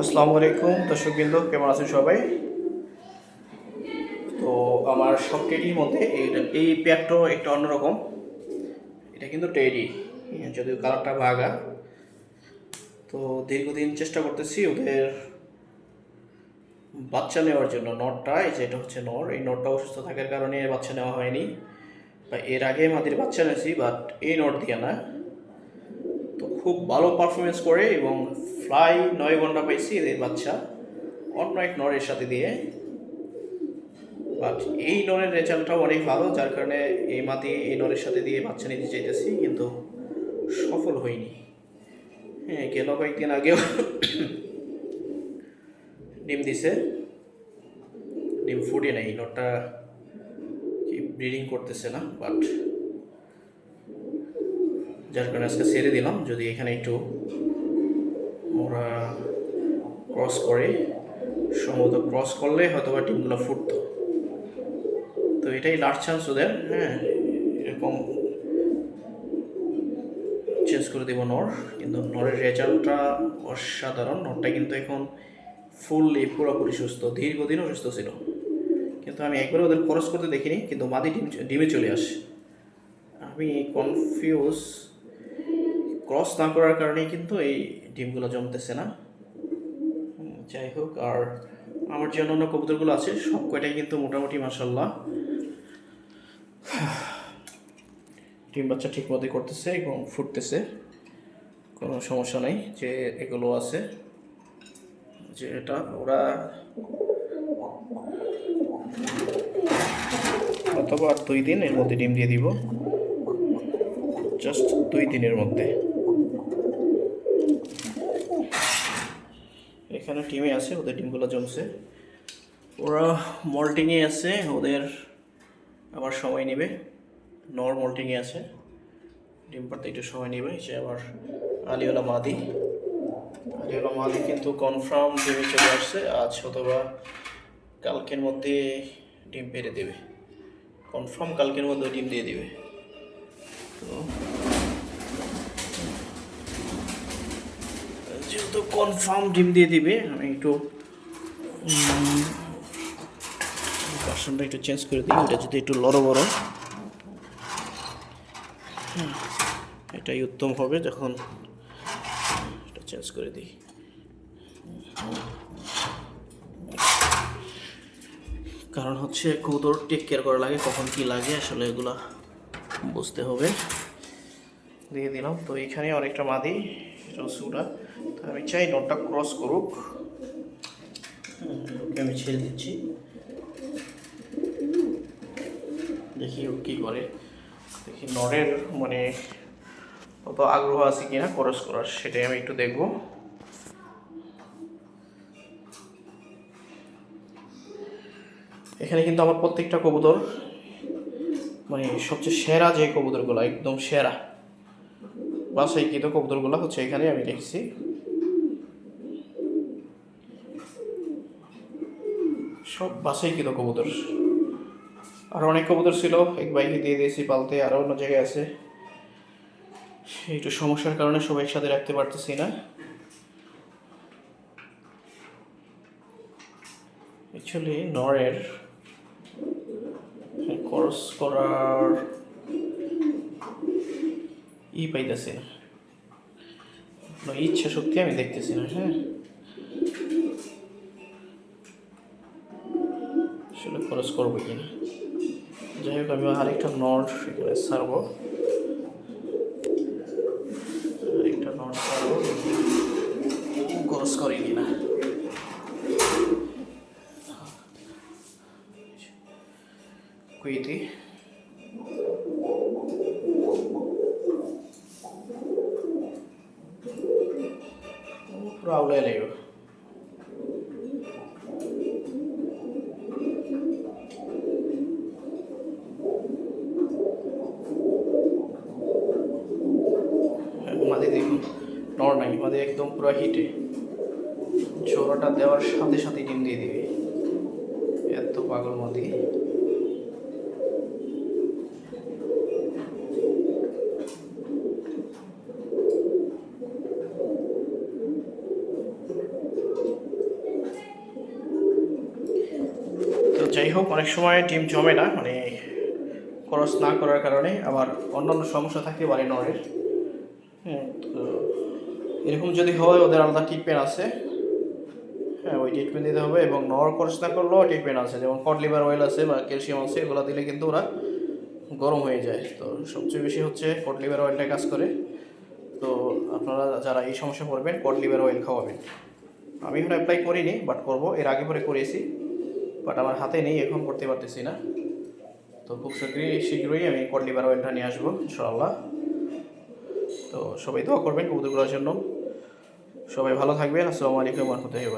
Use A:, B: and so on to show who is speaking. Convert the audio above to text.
A: আসসালামু আলাইকুম, দর্শকবৃন্দ, কেমন আছেন সবাই? তো আমার সব টেডির মধ্যে এই এই প্যাকটাও একটু অন্যরকম। এটা কিন্তু টেডি যদিও কালারটা ভাগা। তো দীর্ঘদিন চেষ্টা করতেছি ওদের বাচ্চা নেওয়ার জন্য নটটা, এই যে এটা হচ্ছে নর। এই নটটা অসুস্থ থাকার কারণে বাচ্চা নেওয়া হয়নি। বা এর আগে মাদির বাচ্চা নিয়েছি বাট এই নট দিয়ে না। তো খুব ভালো পারফরমেন্স করে এবং ফ্লাই নয় ঘণ্টা পাইছি এদের বাচ্চা। অন্য এক নরের সাথে দিয়ে। বাট এই নরের রেজাল্টটাও অনেক ভালো, যার কারণে এই মাতি এই নরের সাথে দিয়ে বাচ্চা নিতে চাইতেছি, কিন্তু সফল হয়নি। হ্যাঁ গেল কয়েকদিন আগেও ডিম দিছে। ডিম ফুটে নেই নটটা কি ব্রিডিং করতেছে না বাট যার কারণে আজকে ছেড়ে দিলাম, যদি এখানে একটু ওরা ক্রস করে, সম্ভবত ক্রস করলে হয়তো বা টিমগুলো ফুটতো। তো এটাই লাস্ট চান্স ওদের হ্যাঁ এরকম চেঞ্জ করে দেবো নর। কিন্তু নরের রেজাল্টটা অসাধারণ, নরটা কিন্তু এখন ফুললি পুরোপুরি সুস্থ দীর্ঘদিন অসুস্থ ছিল। কিন্তু আমি একবার ওদের ক্রস করতে দেখিনি, কিন্তু মাদি ডিম ডিমে চলে আসে। আমি কনফিউজ ক্রস না করার কারণেই কিন্তু এই ডিমগুলো জমতেছে না। যাই হোক, আর আমার যে অন্যান্য কবুতরগুলো আছে, সব কয়টাই কিন্তু মোটামুটি মাসাল্লাহ ডিম বাচ্চা ঠিক মতোই করতেছে এবং ফুটতেছে, কোনো সমস্যা নেই যে এগুলো আছে, যে এটা ওরা অথবা আর দুই দিন এর মধ্যে ডিম দিয়ে দিব। জাস্ট দুই দিনের মধ্যে। এখানে টিমে আছে, ওদের ডিমগুলো জমছে। ওরা মল্টিংয়ে আছে, ওদের আবার সময় নেবে। নর মল্টিংয়ে আছে, ডিম পাড়তে একটু সময় নেবে সে আবার আলিওলা মাদি। আলিওলা মাদি কিন্তু কনফার্ম ডিমে চলে আসছে, আজ অথবা কালকের মধ্যে ডিম পেরে দেবে। কনফার্ম কালকের মধ্যে ডিম দিয়ে দেবে। তো যেহেতু কনফার্ম ডিম দিয়ে দিবে। আমি একটু বাসনটা একটু চেঞ্জ করে দিই। ওটা যদি একটু লড়ো বড় হুম, এটাই উত্তম হবে যখন এটা চেঞ্জ করে দিই। কারণ হচ্ছে কবুতর টেক কেয়ার করা লাগে কখন কি লাগে আসলে এগুলা বুঝতে হবে। দিয়ে দিলাম। তো এখানে অনেকটা মাদি রসুটা তো আমি চাই নটটা ক্রস করুক। আমি ছেড়ে দিচ্ছি। দেখি ও কী করে। দেখি নরের মানে অত আগ্রহ আছে কিনা ক্রস করার, সেটাই আমি একটু দেখব। এখানে কিন্তু আমার প্রত্যেকটা কবুতর মানে সবচেয়ে সেরা যে কবুতরগুলো, একদম সেরা। বাসাইকৃত কবুতরগুলো হচ্ছে এখানে আমি রেখেছি। সব বাসাইকৃত কবুতর। আর অনেক কবুতর ছিল, এক বাইকে দিয়ে দিয়েছি পালতে আরও অন্য জায়গায় আছে। একটু সমস্যার কারণে সব একসাথে রাখতে পারতেছি না। অ্যাকচুয়ালি নরের কোর্স করার ই পাইতেছে। ইচ্ছা শক্তি আমি দেখতেছি না হ্যাঁ? আসলে খরচ করব কিনা যাই হোক, আমি আরেকটা নট করে সারবো আরেকটা নট সারবো খরচ করে কিনা কুইতি লাগবে মাদি দেখুন নাই মাদি একদম পুরো হিটে ছোড়াটা দেওয়ার সাথে সাথে ডিম দিয়ে দিবে। এত পাগল মাদি। যাই হোক, অনেক সময় ডিম জমে না মানে খরচ না করার কারণে আবার অন্যান্য সমস্যা থাকে বাড়ি নরের হ্যাঁ তো এরকম যদি হয়, ওদের আলাদা ট্রিটমেন্ট আছে। হ্যাঁ ওই ট্রিটমেন্ট দিতে হবে এবং নর খরচ না করলেও ট্রিটমেন্ট আছে। যেমন কড লিভার অয়েল আছে বা ক্যালসিয়াম আছে, এগুলো দিলে কিন্তু ওরা গরম হয়ে যায়। তো সবচেয়ে বেশি হচ্ছে কড লিভার অয়েলটা কাজ করে। তো আপনারা যারা এই সমস্যা পড়বেন কড লিভার অয়েল খাওয়াবেন। আমি এখন অ্যাপ্লাই করিনি বাট করব। এর আগে পরে করেছি। বাট আমার হাতে নেই, এখন করতে পারতেছি না। তো খুব শীঘ্রই শীঘ্রই আমি কড লিভার অয়েলটা নিয়ে আসব, ইনশাআল্লাহ। তো সবাই দোয়া করবেন কবুতরগুলোর জন্য। সবাই ভালো থাকবেন। আসসালামু আলাইকুম রহমতুল্লাহি